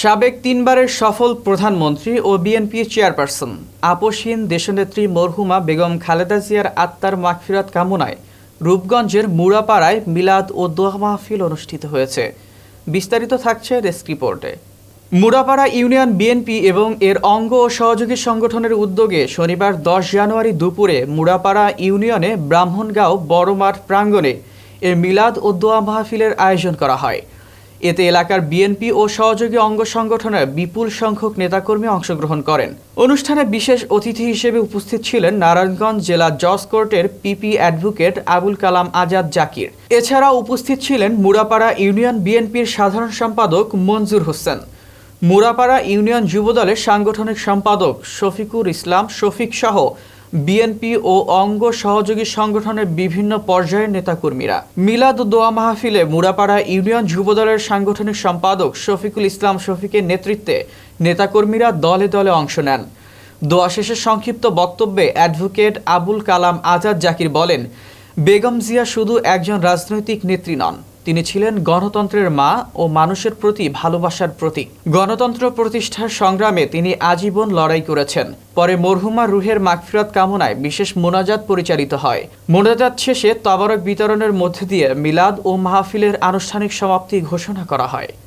সাবেক তিনবারের সফল প্রধানমন্ত্রী ও বিএনপি চেয়ারপারসন আপসহীন দেশনেত্রী মরহুমা বেগম খালেদা জিয়ার আত্মার মাগফিরাত কামনায় রূপগঞ্জের মুড়াপাড়ায় মিলাদ ও দোয়া মাহফিল অনুষ্ঠিত হয়েছে। বিস্তারিত থাকছে ডেস্ক রিপোর্টে। মুড়াপাড়া ইউনিয়ন বিএনপি এবং এর অঙ্গ ও সহযোগী সংগঠনের উদ্যোগে শনিবার দশ জানুয়ারি দুপুরে মুড়াপাড়া ইউনিয়নে ব্রাহ্মণগাঁও বড়মাঠ প্রাঙ্গণে এর মিলাদ ও দোয়া মাহফিলের আয়োজন করা হয়। এতে এলাকার বিএনপি ও সহযোগী অঙ্গ সংগঠনের বিপুল সংখ্যক নেতাকর্মী অংশগ্রহণ করেন। অনুষ্ঠানে বিশেষ অতিথি হিসেবে উপস্থিত ছিলেন নারায়ণগঞ্জ জেলা জজ কোর্টের পিপি অ্যাডভোকেট আবুল কালাম আজাদ জাকির। এছাড়াও উপস্থিত ছিলেন মুড়াপাড়া ইউনিয়ন বিএনপির সাধারণ সম্পাদক মঞ্জুর হোসেন। মুড়াপাড়া ইউনিয়ন যুবদলের সাংগঠনিক সম্পাদক শফিকুর ইসলাম, শফিক সহ বিএনপি ও অঙ্গ সহযোগী সংগঠনের বিভিন্ন পর্যায়ের নেতাকর্মীরা। মিলাদ দোয়া মাহফিলে মুড়াপাড়া ইউনিয়ন যুবদলের সাংগঠনিক সম্পাদক শফিকুল ইসলাম শফিকের নেতৃত্বে নেতাকর্মীরা দলে দলে অংশ নেন। দোয়া শেষে সংক্ষিপ্ত বক্তব্যে অ্যাডভোকেট আবুল কালাম আজাদ জাকির বলেন, বেগম জিয়া শুধু একজন রাজনৈতিক নেত্রী নন তিনি ছিলেন গণতন্ত্রের মা ও মানুষের প্রতি ভালোবাসার প্রতীক। গণতন্ত্র প্রতিষ্ঠার সংগ্রামে তিনি আজীবন লড়াই করেছেন। পরে মরহুমা রুহের মাগফিরাত কামনায় বিশেষ মোনাজাত পরিচালিত হয়। মোনাজাত শেষে তবারক বিতরণের মধ্যে দিয়ে মিলাদ ও মাহফিলের আনুষ্ঠানিক সমাপ্তি ঘোষণা করা হয়।